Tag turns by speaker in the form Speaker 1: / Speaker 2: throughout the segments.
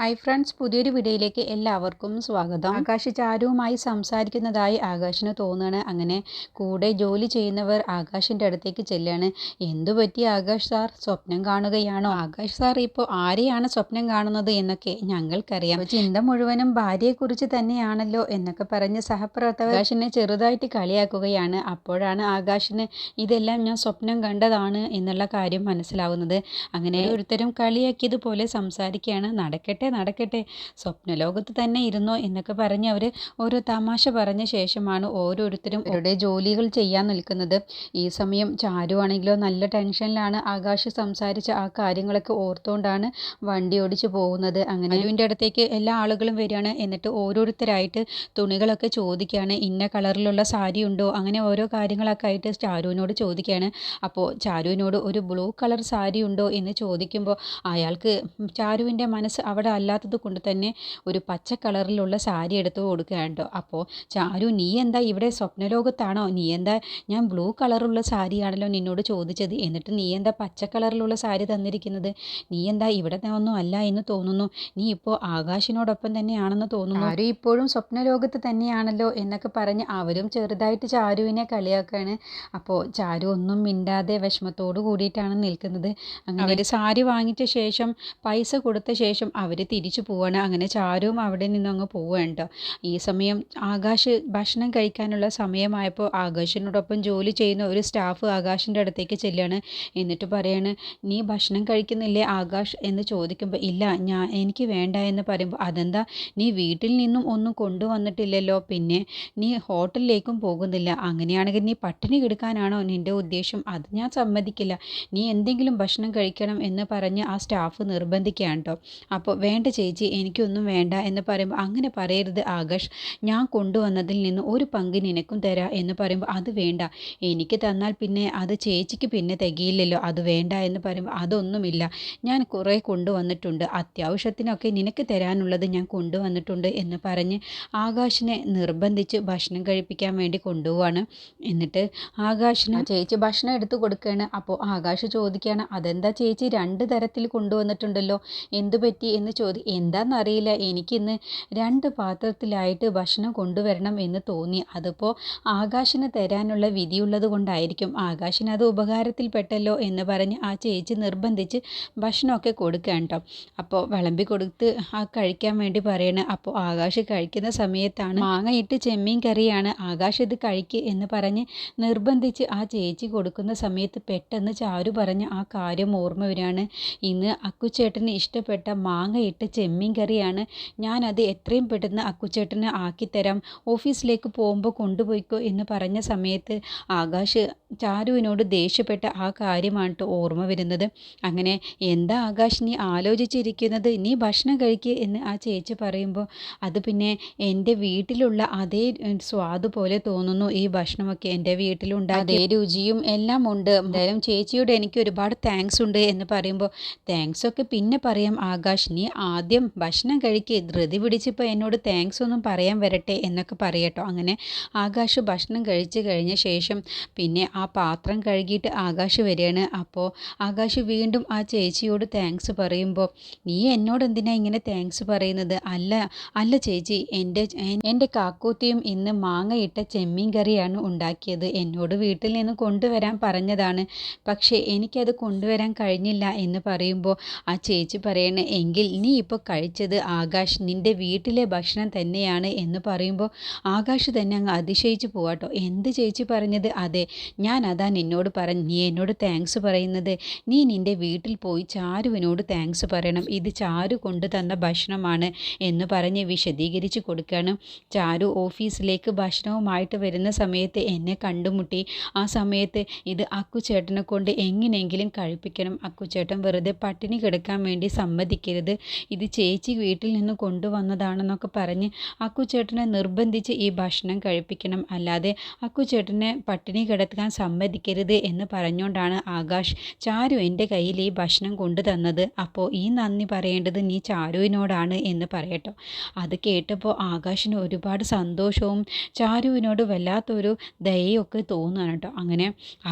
Speaker 1: Hi friends പുതിയൊരു വീഡിയോയിലേക്ക് എല്ലാവർക്കും സ്വാഗതം. ആകാശ് ചാരുവുമായി സംസാരിക്കുന്നതായി ആകാശിന് തോന്നുകയാണ്. അങ്ങനെ കൂടെ ജോലി ചെയ്യുന്നവർ ആകാശിന്റെ അടുത്തേക്ക് ചെല്ലുകയാണ്. എന്തു പറ്റി ആകാശ് സാർ? സ്വപ്നം കാണുകയാണോ? ആകാശ് സാർ ഇപ്പോൾ ആരെയാണ് സ്വപ്നം കാണുന്നത് എന്നൊക്കെ ഞങ്ങൾക്കറിയാം. ചിന്ത മുഴുവനും ഭാര്യയെക്കുറിച്ച് തന്നെയാണല്ലോ എന്നൊക്കെ പറഞ്ഞ് സഹപ്രവർത്തകർ ആകാശിനെ ചെറുതായിട്ട് കളിയാക്കുകയാണ്. അപ്പോഴാണ് ആകാശിന് ഇതെല്ലാം ഞാൻ സ്വപ്നം കണ്ടതാണ് എന്നുള്ള കാര്യം മനസ്സിലാവുന്നത്. അങ്ങനെ ഒരുത്തരും കളിയാക്കിയതുപോലെ സംസാരിക്കുകയാണ്. നടക്കട്ടെ നടക്കട്ടെ. സ്വപ്നലോകത്ത് തന്നെ ഇരുന്നോ എന്നൊക്കെ പറഞ്ഞ് അവർ ഓരോ തമാശ പറഞ്ഞ ശേഷമാണ് ഓരോരുത്തരും അവരുടെ ജോലികൾ ചെയ്യാൻ നിൽക്കുന്നത്. ഈ സമയം ചാരു ആണെങ്കിലോ നല്ല ടെൻഷനിലാണ് ആകാശ് സംസാരിച്ച ആ കാര്യങ്ങളൊക്കെ ഓർത്തുകൊണ്ടാണ് വണ്ടി ഓടിച്ച് പോകുന്നത്. അങ്ങനെ അതിന്റെ അടുത്തേക്ക് എല്ലാ ആളുകളും വരികയാണ്. എന്നിട്ട് ഓരോരുത്തരായിട്ട് തുണികളൊക്കെ ചോദിക്കുകയാണ്. ഇന്ന കളറിലുള്ള സാരി ഉണ്ടോ? അങ്ങനെ ഓരോ കാര്യങ്ങളൊക്കെ ആയിട്ട് ചാരുവിനോട് ചോദിക്കുകയാണ്. അപ്പോൾ ചാരുവിനോട് ഒരു ബ്ലൂ കളർ സാരി ഉണ്ടോ എന്ന് ചോദിക്കുമ്പോൾ അയാൾക്ക് ചാരുവിന്റെ മനസ്സ് അവിടെ അല്ലാത്തത് കൊണ്ട് തന്നെ ഒരു പച്ച കളറിലുള്ള സാരി എടുത്ത് കൊടുക്കുകയാണ് കേട്ടോ അപ്പോൾ ചാരു നീ എന്താ ഇവിടെ സ്വപ്നലോകത്താണോ? നീ എന്താ ഞാൻ ബ്ലൂ കളറുള്ള സാരിയാണല്ലോ നിന്നോട് ചോദിച്ചത്. എന്നിട്ട് നീ എന്താ പച്ച കളറിലുള്ള സാരി തന്നിരിക്കുന്നത്? നീ എന്താ ഇവിടെ ഒന്നും അല്ല എന്ന് തോന്നുന്നു. നീ ഇപ്പോൾ ആകാശിനോടൊപ്പം തന്നെയാണെന്ന് തോന്നുന്നു. ചാരു ഇപ്പോഴും സ്വപ്നലോകത്ത് തന്നെയാണല്ലോ എന്നൊക്കെ പറഞ്ഞ് അവരും ചെറുതായിട്ട് ചാരുവിനെ കളിയാക്കുകയാണ് അപ്പോൾ ചാരു ഒന്നും മിണ്ടാതെ വിഷമത്തോട് കൂടിയിട്ടാണ് നിൽക്കുന്നത്. അങ്ങനെ സാരി വാങ്ങിച്ച ശേഷം പൈസ കൊടുത്ത ശേഷം അവർ തിരിച്ചു പോവാണ്. അങ്ങനെ ചാരവും അവിടെ നിന്നും അങ്ങ് പോവുകയാണ് ഈ സമയം ആകാശ് ഭക്ഷണം കഴിക്കാനുള്ള സമയമായപ്പോൾ ആകാശിനോടൊപ്പം ജോലി ചെയ്യുന്ന ഒരു സ്റ്റാഫ് ആകാശിന്റെ അടുത്തേക്ക് ചെല്ലുകയാണ് എന്നിട്ട് പറയാണ് നീ ഭക്ഷണം കഴിക്കുന്നില്ലേ ആകാശ്? എന്ന് ചോദിക്കുമ്പോൾ ഇല്ല ഞാൻ എനിക്ക് വേണ്ട എന്ന് പറയുമ്പോൾ അതെന്താ? നീ വീട്ടിൽ നിന്നും ഒന്നും കൊണ്ടുവന്നിട്ടില്ലല്ലോ. പിന്നെ നീ ഹോട്ടലിലേക്കും പോകുന്നില്ല. അങ്ങനെയാണെങ്കിൽ നീ പട്ടിണി കിടക്കാനാണോ നിന്റെ ഉദ്ദേശം? അത് ഞാൻ സമ്മതിക്കില്ല. നീ എന്തെങ്കിലും ഭക്ഷണം കഴിക്കണം എന്ന് പറഞ്ഞ് ആ സ്റ്റാഫ് നിർബന്ധിക്കുകയാണ് കേട്ടോ. അപ്പോൾ വേണ്ട ചേച്ചി എനിക്കൊന്നും വേണ്ട എന്ന് പറയുമ്പോൾ അങ്ങനെ പറയരുത് ആകാശ്. ഞാൻ കൊണ്ടുവന്നതിൽ നിന്ന് ഒരു പങ്ക് നിനക്കും തരാം എന്ന് പറയുമ്പോൾ അത് വേണ്ട. എനിക്ക് തന്നാൽ പിന്നെ അത് ചേച്ചിക്ക് പിന്നെ തികയില്ലല്ലോ. അത് വേണ്ട എന്ന് പറയുമ്പോൾ അതൊന്നുമില്ല. ഞാൻ കുറേ കൊണ്ടുവന്നിട്ടുണ്ട്. അത്യാവശ്യത്തിനൊക്കെ നിനക്ക് തരാനുള്ളത് ഞാൻ കൊണ്ടുവന്നിട്ടുണ്ട് എന്ന് പറഞ്ഞ് ആകാശിനെ നിർബന്ധിച്ച് ഭക്ഷണം കഴിപ്പിക്കാൻ വേണ്ടി കൊണ്ടുപോവാണ്. എന്നിട്ട് ആകാശിന് ചേച്ചി ഭക്ഷണം എടുത്തു കൊടുക്കുകയാണ് അപ്പോൾ ആകാശ് ചോദിക്കുകയാണ് അതെന്താ ചേച്ചി രണ്ട് തരത്തിൽ കൊണ്ടുവന്നിട്ടുണ്ടല്ലോ. എന്തു പറ്റി എന്ന് ചോദി എന്താണെന്നറിയില്ല എനിക്കിന്ന് രണ്ട് പാത്രത്തിലായിട്ട് ഭക്ഷണം കൊണ്ടുവരണം എന്ന് തോന്നി. അതിപ്പോൾ ആകാശിന് തരാനുള്ള വിധിയുള്ളത് കൊണ്ടായിരിക്കും. ആകാശിന് അത് ഉപകാരത്തിൽപ്പെട്ടല്ലോ എന്ന് പറഞ്ഞ് ആ ചേച്ചി നിർബന്ധിച്ച് ഭക്ഷണമൊക്കെ കൊടുക്കുകയാണ് കേട്ടോ അപ്പോൾ വിളമ്പി കൊടുത്ത് ആ കഴിക്കാൻ വേണ്ടി പറയണേ. അപ്പോൾ ആകാശ് കഴിക്കുന്ന സമയത്താണ് മാങ്ങയിട്ട് ചെമ്മീൻ കറിയാണ്. ആകാശ് ഇത് കഴിക്ക് എന്ന് പറഞ്ഞ് നിർബന്ധിച്ച് ആ ചേച്ചി കൊടുക്കുന്ന സമയത്ത് പെട്ടെന്ന് ചാരു പറഞ്ഞ് ആ കാര്യം ഓർമ്മ വരികയാണ് ഇന്ന് അക്കുച്ചേട്ടന് ഇഷ്ടപ്പെട്ട മാങ്ങ ഇട്ട് ചെമ്മീൻ കറിയാണ്. ഞാനത് എത്രയും പെട്ടെന്ന് അക്കുച്ചേട്ടന് ആക്കിത്തരാം. ഓഫീസിലേക്ക് പോകുമ്പോൾ കൊണ്ടുപോയിക്കോ എന്ന് പറഞ്ഞ സമയത്ത് ആകാശ് ചാരുവിനോട് ദേഷ്യപ്പെട്ട ആ കാര്യമാണ് ഓർമ്മ വരുന്നത്. അങ്ങനെ എന്താ ആകാശ് നീ ആലോചിച്ചിരിക്കുന്നത്? നീ ഭക്ഷണം കഴിക്കുക എന്ന് ആ ചേച്ചി പറയുമ്പോൾ അത് പിന്നെ എന്റെ വീട്ടിലുള്ള അതേ സ്വാദ് പോലെ തോന്നുന്നു ഈ ഭക്ഷണമൊക്കെ എന്റെ വീട്ടിലുണ്ട് അതേ രുചിയും എല്ലാം ഉണ്ട്. എന്തായാലും ചേച്ചിയോട് എനിക്ക് ഒരുപാട് താങ്ക്സ് ഉണ്ട് എന്ന് പറയുമ്പോൾ താങ്ക്സ് ഒക്കെ പിന്നെ പറയാം ആകാശ് നീ ആദ്യം ഭക്ഷണം കഴിക്കുക ധൃതി പിടിച്ചിപ്പോൾ എന്നോട് താങ്ക്സ് ഒന്നും പറയാൻ വരട്ടെ എന്നൊക്കെ പറയട്ടോ അങ്ങനെ ആകാശ് ഭക്ഷണം കഴിച്ച് കഴിഞ്ഞ ശേഷം പിന്നെ ആ പാത്രം കഴുകിയിട്ട് ആകാശ് വരികയാണ്. അപ്പോൾ ആകാശ് വീണ്ടും ആ ചേച്ചിയോട് താങ്ക്സ് പറയുമ്പോൾ നീ എന്നോട് എന്തിനാ ഇങ്ങനെ താങ്ക്സ് പറയുന്നത്? അല്ല അല്ല ചേച്ചി എന്റെ എന്റെ കാക്കൂത്തിയും ഇന്ന് മാങ്ങയിട്ട ചെമ്മീൻ കറിയാണ് ഉണ്ടാക്കിയത്. എന്നോട് വീട്ടിൽ നിന്ന് കൊണ്ടുവരാൻ പറഞ്ഞതാണ്. പക്ഷേ എനിക്കത് കൊണ്ടുവരാൻ കഴിഞ്ഞില്ല എന്ന് പറയുമ്പോൾ ആ ചേച്ചി പറയണേ എങ്കിൽ നീ ഇപ്പോൾ കഴിച്ചത് ആകാശ് നിന്റെ വീട്ടിലെ ഭക്ഷണം തന്നെയാണ് എന്ന് പറയുമ്പോൾ ആകാശ് തന്നെ അങ്ങ് അതിശയിച്ച് പോവാട്ടോ. എന്ത് ചേച്ചി പറഞ്ഞത്? അതെ ഞാൻ അതാ നിന്നോട് പറഞ്ഞു നീ എന്നോട് താങ്ക്സ് പറയുന്നത്. നീ നിന്റെ വീട്ടിൽ പോയി ചാരുവിനോട് താങ്ക്സ് പറയണം. ഇത് ചാരു കൊണ്ടു തന്ന ഭക്ഷണമാണ് എന്ന് പറഞ്ഞ് വിശദീകരിച്ച് കൊടുക്കുകയാണ് ചാരു ഓഫീസിലേക്ക് ഭക്ഷണവുമായിട്ട് വരുന്ന സമയത്ത് എന്നെ കണ്ടുമുട്ടി. ആ സമയത്ത് ഇത് അക്കുചേട്ടനെ കൊണ്ട് എങ്ങനെയെങ്കിലും കഴിപ്പിക്കണം. അക്കുചേട്ടൻ വെറുതെ പട്ടിണി കിടക്കാൻ വേണ്ടി സമ്മതിക്കരുത്. ഇത് ചേച്ചി വീട്ടിൽ നിന്ന് കൊണ്ടുവന്നതാണെന്നൊക്കെ പറഞ്ഞ് അക്കുചേട്ടനെ നിർബന്ധിച്ച് ഈ ഭക്ഷണം കഴിപ്പിക്കണം. അല്ലാതെ അക്കുചേട്ടനെ പട്ടിണി കിടക്കാൻ സമ്മതിക്കരുത് എന്ന് പറഞ്ഞുകൊണ്ടാണ് ആകാശ് ചാരു എന്റെ കയ്യിൽ ഈ ഭക്ഷണം കൊണ്ടു തന്നത് അപ്പോൾ ഈ നന്ദി പറയേണ്ടത് നീ ചാരുവിനോടാണ് എന്ന് പറയട്ടോ. അത് കേട്ടപ്പോൾ ആകാശിന് ഒരുപാട് സന്തോഷവും ചാരുവിനോട് വല്ലാത്തൊരു ദയയൊക്കെ തോന്നുകയാണ് കേട്ടോ. അങ്ങനെ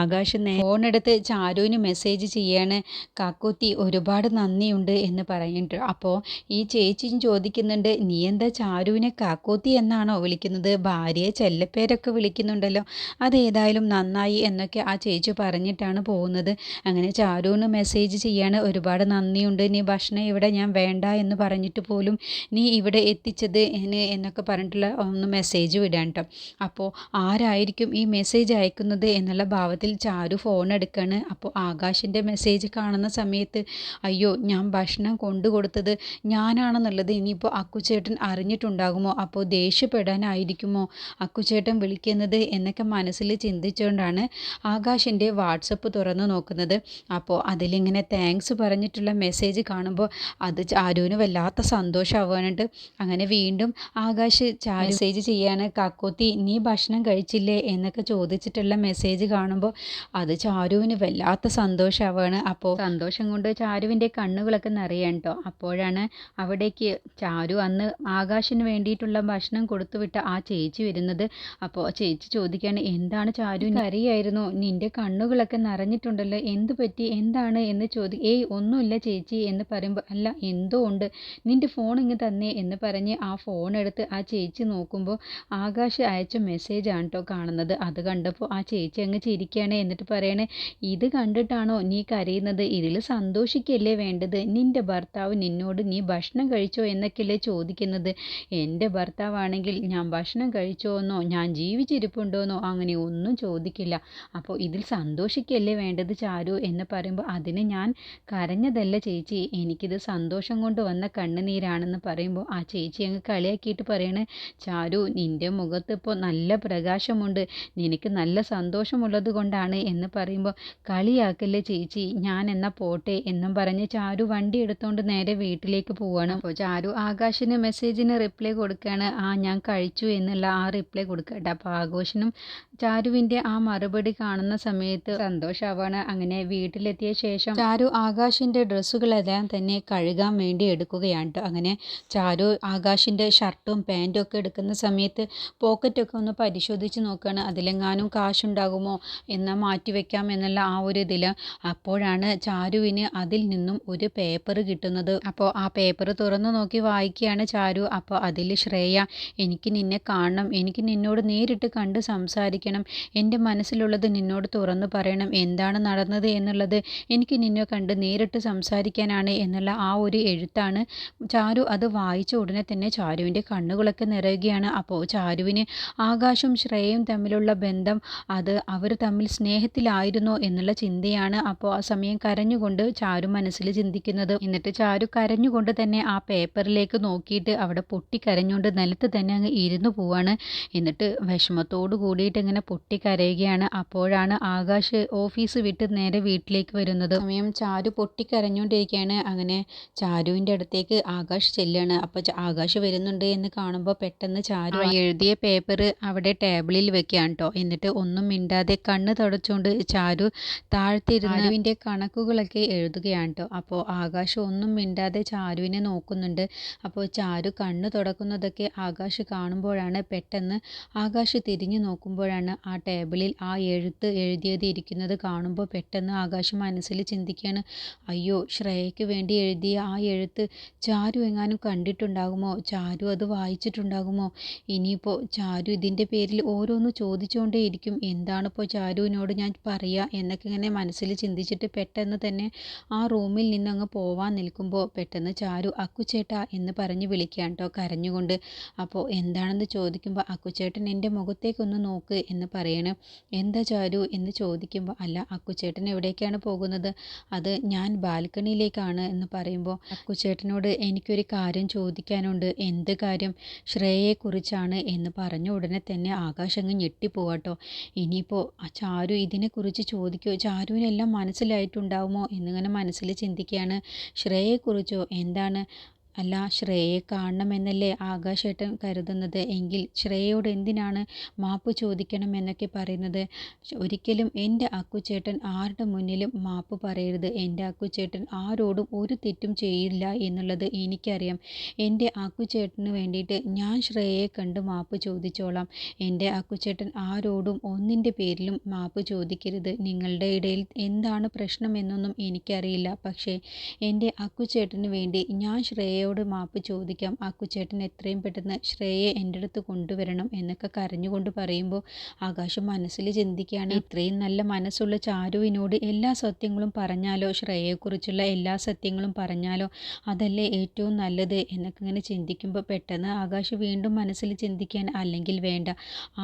Speaker 1: ആകാശ് ഫോണെടുത്ത് ചാരുവിന് മെസ്സേജ് ചെയ്യാണ് കാക്കൂത്തി ഒരുപാട് നന്ദിയുണ്ട് എന്ന് പറഞ്ഞിട്ട് അപ്പോൾ ഈ ചേച്ചിയും ചോദിക്കുന്നുണ്ട് നീ എന്താ ചാരുവിനെ കാക്കോത്തി എന്നാണോ വിളിക്കുന്നത്? ഭാര്യയെ ചെല്ലപ്പേരൊക്കെ വിളിക്കുന്നുണ്ടല്ലോ. അതേതായാലും നന്നായി എന്നൊക്കെ ആ ചേച്ചി പറഞ്ഞിട്ടാണ് പോകുന്നത്. അങ്ങനെ ചാരുവിന് മെസ്സേജ് ചെയ്യാണ് ഒരുപാട് നന്ദിയുണ്ട്. നീ ഭക്ഷണം ഇവിടെ ഞാൻ വേണ്ട എന്ന് പറഞ്ഞിട്ട് പോലും നീ ഇവിടെ എത്തിച്ചത് എന്നൊക്കെ പറഞ്ഞിട്ടുള്ള ഒന്ന് മെസ്സേജ് വിടാൻ അപ്പോൾ ആരായിരിക്കും ഈ മെസ്സേജ് അയക്കുന്നത്? എന്നുള്ള ഭാവത്തിൽ ചാരു ഫോൺ എടുക്കുകയാണ് അപ്പോൾ ആകാശിന്റെ മെസ്സേജ് കാണുന്ന സമയത്ത് അയ്യോ ഞാൻ ഭക്ഷണം കൊണ്ടു കൊടുത്തത് ഞാനാണെന്നുള്ളത് ഇനിയിപ്പോൾ അക്കുചേട്ടൻ അറിഞ്ഞിട്ടുണ്ടാകുമോ? അപ്പോൾ ദേഷ്യപ്പെടാനായിരിക്കുമോ അക്കുചേട്ടൻ വിളിക്കുന്നത് എന്നൊക്കെ മനസ്സിൽ ചിന്തിച്ചുകൊണ്ടാണ് ആകാശിന്റെ വാട്സപ്പ് തുറന്നു നോക്കുന്നത്. അപ്പോൾ അതിലിങ്ങനെ താങ്ക്സ് പറഞ്ഞിട്ടുള്ള മെസ്സേജ് കാണുമ്പോൾ അത് ചാരുവിന് വല്ലാത്ത സന്തോഷമാവാനുണ്ട്. അങ്ങനെ വീണ്ടും ആകാശ് മെസ്സേജ് ചെയ്യാണ്. കാക്കോത്തി നീ ഭക്ഷണം കഴിച്ചില്ലേ? എന്നൊക്കെ ചോദിച്ചിട്ടുള്ള മെസ്സേജ് കാണുമ്പോൾ അത് ചാരുവിന് വല്ലാത്ത സന്തോഷമാവാണ്. അപ്പോൾ സന്തോഷം കൊണ്ട് ചാരുവിന്റെ കണ്ണുകളൊക്കെ നിറയാണ് കേട്ടോ അപ്പോഴാണ് അവിടേക്ക് ചാരു അന്ന് ആകാശിന് വേണ്ടിയിട്ടുള്ള ഭക്ഷണം കൊടുത്തുവിട്ട ആ ചേച്ചി വരുന്നത്. അപ്പോൾ ചേച്ചി ചോദിക്കുകയാണ് എന്താണ് ചാരു അറിയായിരുന്നു നിന്റെ കണ്ണുകളൊക്കെ നിറഞ്ഞിട്ടുണ്ടല്ലോ. എന്ത് പറ്റി? എന്താണ്? എന്ന് ചോദി ഏയ് ഒന്നുമില്ല ചേച്ചി എന്ന് പറയുമ്പോൾ അല്ല എന്തോ ഉണ്ട്. നിന്റെ ഫോൺ ഇങ്ങ് തന്നെ എന്ന് പറഞ്ഞ് ആ ഫോൺ എടുത്ത് ആ ചേച്ചി നോക്കുമ്പോൾ ആകാശ് അയച്ച മെസ്സേജ് ആണ് കേട്ടോ കാണുന്നത്. അത് കണ്ടപ്പോൾ ആ ചേച്ചി അങ്ങ് ചിരിക്കുകയാണ് എന്നിട്ട് പറയണേ ഇത് കണ്ടിട്ടാണോ നീ കരയുന്നത്? ഇതിൽ സന്തോഷിക്കല്ലേ വേണ്ടത്? നിന്റെ ഭർത്താവ് നിന്നോട് നീ ഭക്ഷണം കഴിച്ചോ എന്നൊക്കെയല്ലേ ചോദിക്കുന്നത്. എന്റെ ഭർത്താവാണെങ്കിൽ ഞാൻ ഭക്ഷണം കഴിച്ചോ എന്നോ ഞാൻ ജീവിച്ചിരിപ്പുണ്ടോന്നോ? അങ്ങനെ ഒന്നും ചോദിക്കില്ല. അപ്പോൾ ഇതിൽ സന്തോഷിക്കല്ലേ വേണ്ടത് ചാരു? എന്ന് പറയുമ്പോൾ അതിന് ഞാൻ കരഞ്ഞതല്ല ചേച്ചി. എനിക്കിത് സന്തോഷം കൊണ്ട് വന്ന കണ്ണുനീരാണെന്ന് പറയുമ്പോൾ ആ ചേച്ചി അങ്ങ് കളിയാക്കിയിട്ട് പറയണേ ചാരു നിന്റെ മുഖത്ത് ഇപ്പോൾ നല്ല പ്രകാശമുണ്ട്. നിനക്ക് നല്ല സന്തോഷമുള്ളത് കൊണ്ടാണ് എന്ന് പറയുമ്പോൾ കളിയാക്കല്ലേ ചേച്ചി. ഞാൻ എന്നാ പോട്ടെ എന്നും പറഞ്ഞ് ചാരു വണ്ടി എടുത്തുകൊണ്ട് നേരെ വീട്ടിലേക്ക് പോവാണ്. അപ്പോൾ ചാരു ആകാശിന് മെസ്സേജിന് റിപ്ലൈ കൊടുക്കുകയാണ് ആ ഞാൻ കഴിച്ചു എന്നുള്ള ആ റിപ്ലൈ കൊടുക്കട്ടെ. അപ്പോൾ ആഘോഷനും ചാരുവിന്റെ ആ മറുപടി കാണുന്ന സമയത്ത് സന്തോഷാവാണ്. അങ്ങനെ വീട്ടിലെത്തിയ ശേഷം ചാരു ആകാശിന്റെ ഡ്രസ്സുകളെല്ലാം തന്നെ കഴുകാൻ വേണ്ടി എടുക്കുകയാണ് അങ്ങനെ ചാരു ആകാശിന്റെ ഷർട്ടും പാന്റും ഒക്കെ എടുക്കുന്ന സമയത്ത് പോക്കറ്റൊക്കെ ഒന്ന് പരിശോധിച്ച് നോക്കുകയാണ് അതിലെങ്ങാനും കാശുണ്ടാകുമോ എന്നാൽ മാറ്റിവെക്കാം എന്നുള്ള ആ ഒരു ഇതിൽ അപ്പോഴാണ് ചാരുവിന് അതിൽ നിന്നും ഒരു പേപ്പർ കിട്ടുന്നത്. അപ്പോൾ ആ പേപ്പർ തുറന്നു നോക്കി വായിക്കുകയാണ് ചാരു. അപ്പോൾ അതിൽ ശ്രേയ എനിക്ക് നിന്നെ കാണണം. എനിക്ക് നിന്നോട് നേരിട്ട് കണ്ട് സംസാരിക്കണം എന്റെ മനസ്സിലുള്ളത് നിന്നോട് തുറന്നു പറയണം. എന്താണ് നടന്നത് എന്നുള്ളത് എനിക്ക് നിന്നെ കണ്ട് നേരിട്ട് സംസാരിക്കാനാണ് എന്നുള്ള ആ ഒരു എഴുത്താണ്. ചാരു അത് വായിച്ച ഉടനെ തന്നെ ചാരുവിന്റെ കണ്ണുകളൊക്കെ നിറയുകയാണ്. അപ്പോൾ ചാരുവിന് ആകാശും ശ്രേയയും തമ്മിലുള്ള ബന്ധം അത് അവർ തമ്മിൽ സ്നേഹത്തിലായിരുന്നോ എന്നുള്ള ചിന്തയാണ്. അപ്പോൾ ആ സമയം കരഞ്ഞുകൊണ്ട് ചാരു മനസ്സിൽ ചിന്തിക്കുന്നത്. എന്നിട്ട് ചാരു കരഞ്ഞുകൊണ്ട് തന്നെ ആ പേപ്പറിലേക്ക് നോക്കിയിട്ട് അവിടെ പൊട്ടിക്കരഞ്ഞുകൊണ്ട് നിലത്ത് തന്നെ അങ്ങ് ഇരുന്നു പോവാണ്. എന്നിട്ട് വിഷമത്തോട് കൂടിയിട്ട് പൊട്ടിക്കരയുകയാണ്. അപ്പോഴാണ് ആകാശ് ഓഫീസ് വിട്ട് നേരെ വീട്ടിലേക്ക് വരുന്നത്. സമയം ചാരു പൊട്ടിക്കരഞ്ഞുകൊണ്ടിരിക്കുകയാണ്. അങ്ങനെ ചാരുവിന്റെ അടുത്തേക്ക് ആകാശ് ചെല്ലുകയാണ്. അപ്പോൾ ആകാശ് വരുന്നുണ്ട് എന്ന് കാണുമ്പോൾ പെട്ടെന്ന് ചാരു എഴുതിയ പേപ്പർ അവിടെ ടേബിളിൽ വെക്കുകയാണ് കേട്ടോ. എന്നിട്ട് ഒന്നും മിണ്ടാതെ കണ്ണ് തുടച്ചുകൊണ്ട് ചാരു താഴ്ത്തിരുന്നുവിന്റെ കണക്കുകളൊക്കെ എഴുതുകയാണ് കേട്ടോ. അപ്പോൾ ആകാശ് ഒന്നും മിണ്ടാതെ ചാരുവിനെ നോക്കുന്നുണ്ട്. അപ്പോൾ ചാരു കണ്ണ് തുടക്കുന്നതൊക്കെ ആകാശ് കാണുമ്പോഴാണ് പെട്ടെന്ന് ആകാശ് തിരിഞ്ഞു നോക്കുമ്പോഴാണ് ആ ടേബിളിൽ ആ എഴുത്ത് എഴുതിയത് ഇരിക്കുന്നത് കാണുമ്പോൾ പെട്ടെന്ന് ആകാശ് മനസ്സിൽ ചിന്തിക്കുകയാണ്. അയ്യോ ശ്രേയയ്ക്ക് വേണ്ടി എഴുതിയ ആ എഴുത്ത് ചാരു എങ്ങാനും കണ്ടിട്ടുണ്ടാകുമോ? ചാരു അത് വായിച്ചിട്ടുണ്ടാകുമോ? ഇനിയിപ്പോൾ ചാരു ഇതിന്റെ പേരിൽ ഓരോന്ന് ചോദിച്ചുകൊണ്ടേയിരിക്കും എന്താണിപ്പോൾ ചാരുവിനോട് ഞാൻ പറയുക എന്നൊക്കെ ഇങ്ങനെ മനസ്സിൽ ചിന്തിച്ചിട്ട് പെട്ടെന്ന് തന്നെ ആ റൂമിൽ നിന്ന് അങ്ങ് പോവാൻ നിൽക്കുമ്പോൾ പെട്ടെന്ന് ചാരു അക്കുച്ചേട്ടാ എന്ന് പറഞ്ഞ് വിളിക്കുകയാണ് കേട്ടോ കരഞ്ഞുകൊണ്ട്. അപ്പോൾ എന്താണെന്ന് ചോദിക്കുമ്പോൾ അക്കുച്ചേട്ടൻ എന്റെ മുഖത്തേക്കൊന്ന് നോക്ക് എന്ന് പറയണം. എന്താ ചാരു എന്ന് ചോദിക്കുമ്പോൾ അല്ല അക്കുച്ചേട്ടൻ എവിടേക്കാണ് പോകുന്നത്? അത് ഞാൻ ബാൽക്കണിയിലേക്കാണ് എന്ന് പറയുമ്പോൾ അക്കുച്ചേട്ടനോട് എനിക്കൊരു കാര്യം ചോദിക്കാനുണ്ട്. എന്ത് കാര്യം? ശ്രേയയെക്കുറിച്ചാണ് എന്ന് പറഞ്ഞ ഉടനെ തന്നെ ആകാശം അങ്ങ് ഞെട്ടിപ്പോവാട്ടോ. ഇനിയിപ്പോൾ ചാരു ഇതിനെക്കുറിച്ച് ചോദിക്കുമോ ചാരുവിനെല്ലാം മനസ്സിലായിട്ടുണ്ടാവുമോ? എന്നിങ്ങനെ മനസ്സിൽ ചിന്തിക്കുകയാണ്. ശ്രേയയെക്കുറിച്ചോ? എന്താണ്? അല്ല ശ്രേയയെ കാണണമെന്നല്ലേ ആകാശേട്ടൻ കരുതുന്നത്? എങ്കിൽ ശ്രേയയോട് എന്തിനാണ് മാപ്പ് ചോദിക്കണമെന്നൊക്കെ പറയുന്നത്? ഒരിക്കലും എന്റെ അക്കുച്ചേട്ടൻ ആരുടെ മുന്നിലും മാപ്പ് പറയരുത്. എന്റെ അക്കുച്ചേട്ടൻ ആരോടും ഒരു തെറ്റും ചെയ്യില്ല എന്നുള്ളത് എനിക്കറിയാം. എന്റെ അക്കുച്ചേട്ടന് വേണ്ടിയിട്ട് ഞാൻ ശ്രേയയെ കണ്ട് മാപ്പ് ചോദിച്ചോളാം. എന്റെ അക്കുച്ചേട്ടൻ ആരോടും ഒന്നിന്റെ പേരിലും മാപ്പ് ചോദിക്കരുത്. നിങ്ങളുടെ ഇടയിൽ എന്താണ് പ്രശ്നമെന്നൊന്നും എനിക്കറിയില്ല. പക്ഷേ എന്റെ അക്കുച്ചേട്ടന് വേണ്ടി ഞാൻ ശ്രേയ ശ്രേയയോട് മാപ്പ് ചോദിക്കാം. ആ കുച്ചേട്ടൻ എത്രയും പെട്ടെന്ന് ശ്രേയയെ എന്റെ അടുത്ത് കൊണ്ടുവരണം എന്നൊക്കെ കരഞ്ഞുകൊണ്ട് പറയുമ്പോൾ ആകാശം മനസ്സിൽ ചിന്തിക്കുകയാണ്. ഇത്രയും നല്ല മനസ്സുള്ള ചാരുവിനോട് എല്ലാ സത്യങ്ങളും പറഞ്ഞാലോ? ശ്രേയയെക്കുറിച്ചുള്ള എല്ലാ സത്യങ്ങളും പറഞ്ഞാലോ? അതല്ലേ ഏറ്റവും നല്ലത്? എന്നൊക്കെ ഇങ്ങനെ ചിന്തിക്കുമ്പോൾ പെട്ടെന്ന് ആകാശ് വീണ്ടും മനസ്സിൽ ചിന്തിക്കാൻ അല്ലെങ്കിൽ വേണ്ട.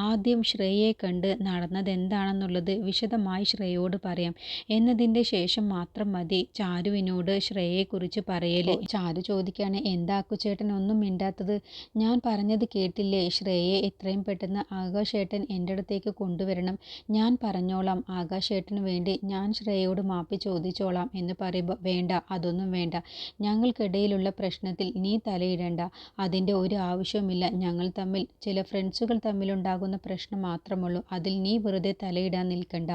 Speaker 1: ആദ്യം ശ്രേയയെ കണ്ട് നടന്നത് എന്താണെന്നുള്ളത് വിശദമായി ശ്രേയയോട് പറയാം. എന്നതിന്റെ ശേഷം മാത്രം മതി ചാരുവിനോട് ശ്രേയയെക്കുറിച്ച് പറയൽ. ചാരു ചോദിക്കാൻ ചോദിക്കുകയാണ് എന്താ അക്കുച്ചേട്ടൻ ഒന്നും മിണ്ടാത്തത്? ഞാൻ പറഞ്ഞത് കേട്ടില്ലേ? ശ്രേയെ എത്രയും പെട്ടെന്ന് ആകാശേട്ടൻ എന്റെ അടുത്തേക്ക് കൊണ്ടുവരണം. ഞാൻ പറഞ്ഞോളാം. ആകാശേട്ടന് വേണ്ടി ഞാൻ ശ്രേയയോട് മാപ്പി ചോദിച്ചോളാം എന്ന് പറയുമ്പോൾ വേണ്ട അതൊന്നും വേണ്ട. ഞങ്ങൾക്കിടയിലുള്ള പ്രശ്നത്തിൽ നീ തലയിടേണ്ട. അതിന്റെ ഒരു ആവശ്യവുമില്ല. ഞങ്ങൾ തമ്മിൽ ചില ഫ്രണ്ട്സുകൾ തമ്മിലുണ്ടാകുന്ന പ്രശ്നം മാത്രമുള്ളൂ. അതിൽ നീ വെറുതെ തലയിടാൻ നിൽക്കണ്ട.